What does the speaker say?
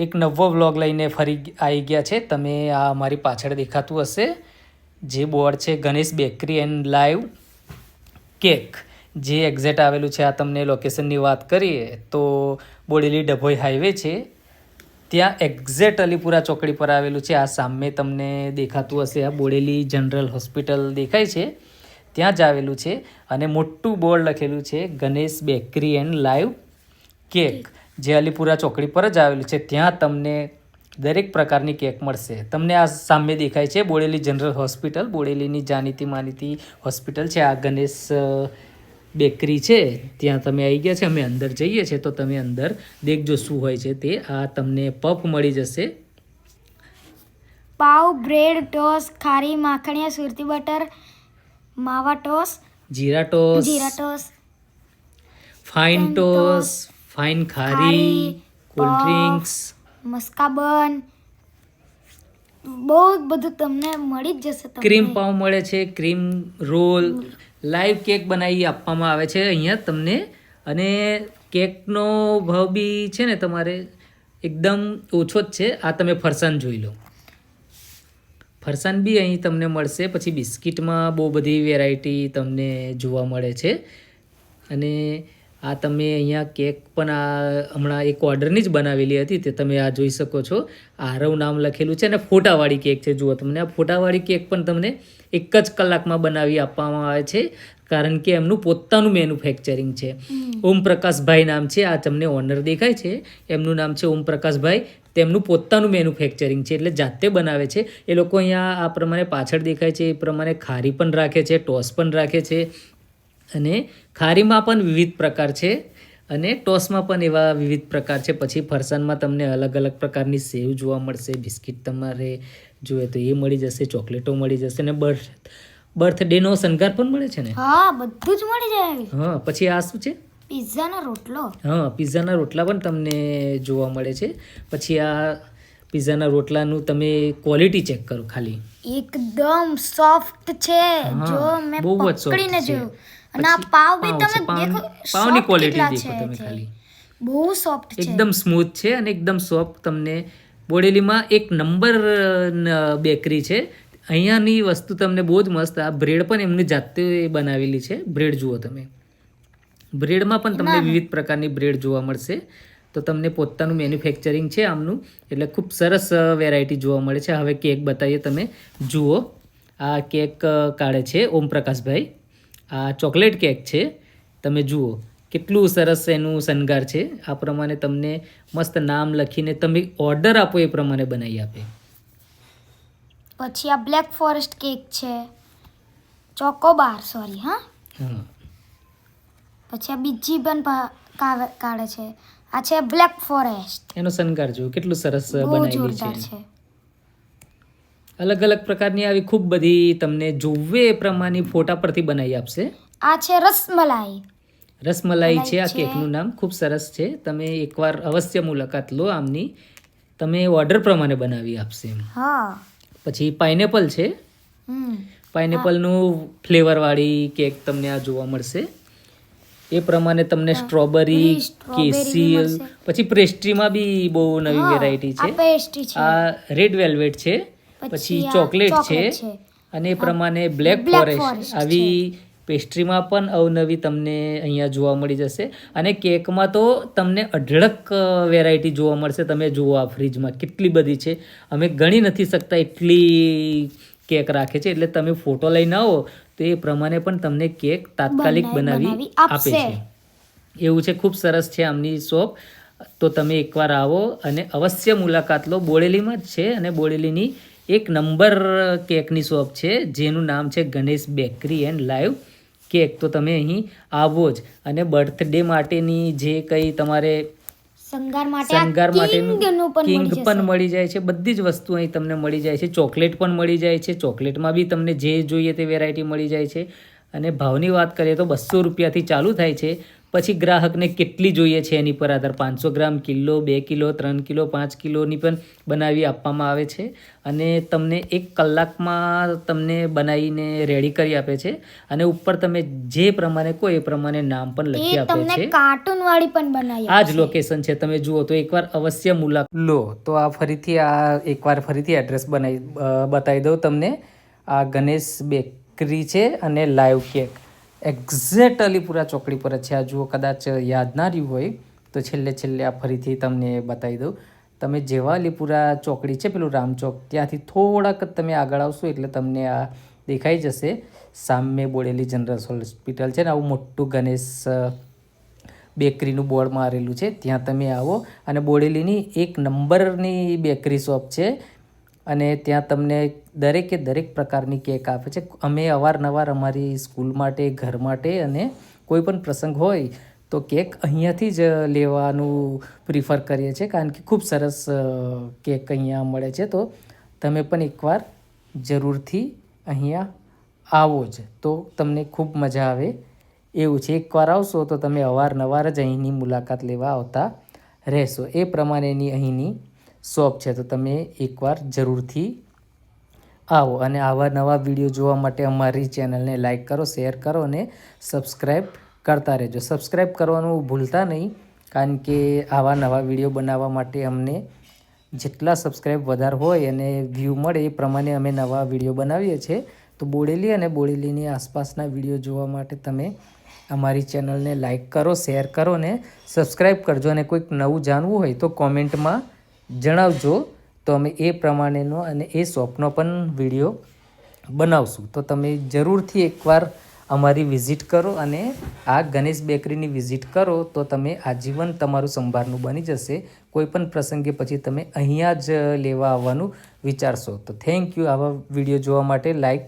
એક નવો વ્લોગ લઈને ફરી આવી ગયા છે. તમે આ મારી પાછળ દેખાતું હશે. જે બોર્ડ છે Ganesh bakery and live cake. જે એક્ઝેક્ટ આવેલું છે, આ તમને લોકેશનની વાત કરીએ, તો બોડેલી ડભોઈ હાઈવે છે. ત્યાં એક્ઝેક્ટ અલીપુરા ચોકડી પર આવેલું છે. આ સામે તમને દેખાતું હશે, આ બોડેલી જનરલ હોસ્પિટલ દેખાય છે. ત્યાં જ આવેલું છે અને મોટું બોર્ડ લખેલું છે, Ganesh bakery and live cake. જે અલીપુરા ચોકડી પર જ આવેલું છે ત્યાં તમને દરેક પ્રકારની કેક મળશે. તમને આ સામે દેખાય છે બોડેલી જનરલ હોસ્પિટલ. બોડેલીની જાણીતી માનીતી હોસ્પિટલ છે. આ ગણેશ બેકરી છે. ત્યાં તમે આવી ગયા છે. અમે અંદર જઈએ છીએ તો તમે અંદર દેખજો શું હોય છે તે. આ તમને પફ મળી જશે. પાવ બ્રેડ ટોસ ખારી માખણીયા સુરતી બટર માવા toast jeera toast jeera toast fine fine toast. Fine khari cold drinks maska bun બહુ બધું તમને મળી જ જશે ક્રીમ પાઉં મળે છે ક્રીમ રોલ લાઈવ કેક બનાવી આપવામાં આવે છે અહીંયા તમને. અને કેકનો ભાવ બી છે ને તમારે એકદમ ઓછો જ છે. આ તમે ફરસાણ જોઈ લો. ફરસાણ બી અહીં તમને મળશે. પછી બિસ્કિટમાં બહુ બધી વેરાયટી તમને જોવા મળે છે. અને આ તમે અહીંયા કેક પણ આ હમણાં એક ઓર્ડરની જ બનાવેલી હતી તે તમે આ જોઈ શકો છો. આરવ નામ લખેલું છે અને ફોટાવાળી કેક છે. જુઓ તમને આ ફોટાવાળી કેક પણ તમને એક જ કલાકમાં બનાવી આપવામાં આવે છે કારણ કે એમનું પોતાનું મેન્યુફેક્ચરિંગ છે. ઓમ પ્રકાશભાઈ નામ છે. આ તમને ઓનર દેખાય છે. એમનું નામ છે ઓમ પ્રકાશભાઈ તેમનું પોતાનું મેન્યુફેક્ચરિંગ છે એટલે જાતે બનાવે છે. એ લોકો અહીંયા આ પ્રમાણે પાછળ દેખાય છે. એ પ્રમાણે ખારી પણ રાખે છે ટોસ પણ રાખે છે. અને ખારીમાં પણ વિવિધ પ્રકાર છે અને ટોસમાં પણ એવા વિવિધ પ્રકાર છે. પછી ફરસાણમાં તમને અલગ અલગ પ્રકારની સેવ જોવા મળશે બિસ્કિટ તમારે જોઈએ તો એ મળી જશે ચોકલેટો મળી જશે ને બર્થ બર્થડેનો શણગાર પણ મળે છે ને? હા બધું જ મળી જાય. હા પછી આ શું છે? પિઝાના રોટલો. હા પિઝાના રોટલા પણ તમને જોવા મળે છે. પછી આ પિઝાના રોટલાનું તમે ક્વોલિટી ચેક કરો ખાલી. એકદમ સોફ્ટ છે. જો મેં બહુ જ soft પકડીને છે. જોયું. અને આ પાવ બી તમે દેખો પાવની ક્વોલિટી દેખો તમે ખાલી. બહુ સોફ્ટ છે. એકદમ સ્મૂથ છે અને એકદમ સોફ્ટ તમને બોડેલીમાં એક નંબર બેકરી છે. અહીંયાની વસ્તુ તમને બહુ જ મસ્ત આ બ્રેડ પણ એમની જાતે બનાવેલી છે. બ્રેડ જુઓ તમે. બ્રેડમાં પણ તમને વિવિધ પ્રકારની બ્રેડ જોવા મળશે. તો તમને પોતાનું મેન્યુફેક્ચરિંગ છે આમનું. એટલે ખૂબ સરસ વેરાયટી જોવા મળે છે. હવે કેક બતાવીએ તમે. જુઓ આ કેક કાઢે છે. ઓમ પ્રકાશભાઈ આ ચોકલેટ કેક છે. તમે જુઓ કેટલું સરસ એનું શણગાર છે. આ પ્રમાણે તમને મસ્ત નામ લખીને તમે ઓર્ડર આપો એ પ્રમાણે બનાવી આપે. પછી આ બ્લેક ફોરેસ્ટ કેક છે. ચોકોબાર સોરી હા. પછી આ બીજી પણ કાઢે છે. આ છે બ્લેક ફોરેસ્ટ. એનો શણગાર જુઓ કેટલું સરસ છે. છે. અલગ અલગ પ્રકારની આવી ખૂબ બધી તમને જોવે એ પ્રમાણે ફોટા પરથી બનાવી આપશે. આ છે રસમલાઈ. રસમલાઈ છે આ કેકનું નામ. ખૂબ સરસ છે. તમે એકવાર અવશ્ય મુલાકાત લો આમની. તમે ઓર્ડર પ્રમાણે બનાવી આપશે પછી પાઇનેપલ છે. પાઇનેપલનું ફ્લેવરવાળી કેક તમને આ જોવા મળશે. એ પ્રમાણે તમને સ્ટ્રોબેરી મળશે. પછી પેસ્ટ્રીમાં બી બહુ નવી વેરાયટી છે. આ રેડ વેલ્વેટ છે. પછી ચોકલેટ છે અને એ પ્રમાણે બ્લેક ફોરેસ્ટ. આવી પેસ્ટ્રીમાં પણ અવનવી તમને અહીંયા જોવા મળી જશે. અને કેકમાં તો તમને અઢળક વેરાયટી જોવા મળશે. તમે જુઓ આ ફ્રીજમાં કેટલી બધી છે. અમે ગણી નથી શકતા એટલી કેક રાખે છે. એટલે તમે ફોટો લઈને આવો તો એ પ્રમાણે પણ તમને કેક તાત્કાલિક બનાવી આપે છે. એવું છે. ખૂબ સરસ છે આમની શોપ. તો તમે એકવાર આવો અને અવશ્ય મુલાકાત લો. બોડેલીમાં જ છે અને બોડેલીની એક નંબર કેકની શોપ છે જેનું નામ છે Ganesh bakery and live cake. તો તમે અહીં આવો જ. અને બર્થડે માટેની જે કંઈ તમારે શણગાર માટે શણગાર માટેનું કિંગ પણ મળી જાય છે. બધી જ વસ્તુ અહીં તમને મળી જાય છે. ચોકલેટ પણ મળી જાય છે. ચોકલેટમાં બી તમને જે જોઈએ તે વેરાયટી મળી જાય છે. અને ભાવની વાત કરીએ તો બસો રૂપિયાથી ચાલુ થાય છે. પછી ગ્રાહકને કેટલી જોઈએ છે એની પર આધાર? પાંચસો ગ્રામ કિલો બે કિલો ત્રણ કિલો પાંચ કિલોની પણ બનાવી આપવામાં આવે છે. અને તમને એક કલાકમાં તમને બનાવીને રેડી કરી આપે છે. અને ઉપર તમે જે પ્રમાણે કહો એ પ્રમાણે નામ પણ લખી આપે છે. કાર્ટૂન વાળી પણ બનાવી આ જ લોકેશન છે. તમે જુઓ તો એકવાર અવશ્ય મુલાકાત લો. તો આ ફરીથી આ એકવાર ફરીથી એડ્રેસ બનાવી બતાવી દઉં તમને. આ ગણેશ બેકરી છે અને લાઈવ કેક એક્ઝેક્ટલી પૂરા ચોકડી પર છે. આ જુઓ, કદાચ યાદ ના રહ્યું હોય તો છેલ્લે છેલ્લે આ ફરીથી તમને બતાવી દઉં. તમે જેવા અલીપુરા ચોકડી છે, પેલું રામચોક ત્યાંથી થોડાક તમે આગળ આવશો એટલે તમને આ દેખાઈ જશે. સામે બોડેલી જનરલ હોસ્પિટલ છે ને, આવું મોટું ગણેશ બેકરીનું બોર્ડ મારેલું છે. ત્યાં તમે આવો. અને બોડેલીની એક નંબરની બેકરી શોપ છે. અને ત્યાં તમને દરેકે દરેક પ્રકારની કેક આપે છે. અમે અવારનવાર અમારી સ્કૂલ માટે, ઘર માટે અને કોઈ પણ પ્રસંગ હોય તો કેક અહીંયાથી જ લેવાનું પ્રિફર કરીએ છીએ. કારણ કે ખૂબ સરસ કેક અહીંયા મળે છે. તો તમે પણ એકવાર જરૂરથી અહીંયા આવો જ. તો તમને ખૂબ મજા આવે એવું છે. એકવાર આવશો તો તમે અવારનવાર જ અહીંની મુલાકાત લેવા આવતા રહેશો. એ પ્રમાણેની અહીંની શોપ છે, તો તમે એકવાર જરૂરથી આવો. અને આવા નવા વીડિયો જોવા માટે અમારી ચેનલને લાઈક કરો, શેર કરો અને સબસ્ક્રાઈબ કરતા રહેજો. સબસ્ક્રાઈબ કરવાનું ભૂલતા નહીં, કારણ કે આવા નવા વીડિયો બનાવવા માટે અમને જેટલા સબસ્ક્રાઈબ વધારે હોય અને વ્યૂ મળે એ પ્રમાણે અમે નવા વીડિયો બનાવીએ છીએ. તો બોડેલી અને બોડેલીની આસપાસના વીડિયો જોવા માટે તમે અમારી ચેનલને લાઈક કરો, શેર કરો ને સબસ્ક્રાઈબ કરજો. અને કોઈક નવું જાણવું હોય તો કોમેન્ટમાં જણાવજો. તો અમે એ પ્રમાણેનો અને એ શોપનો પણ વીડિયો બનાવશું. તો તમે જરૂરથી એકવાર અમારી વિઝિટ કરો અને આ ગણેશ બેકરીની વિઝિટ કરો તો તમે આજીવન તમારું સંભારનું બની જશે. કોઈપણ પ્રસંગે પછી તમે અહીંયા જ લેવા આવવાનું વિચારશો. તો થેન્ક યુ. આવા વીડિયો જોવા માટે લાઈક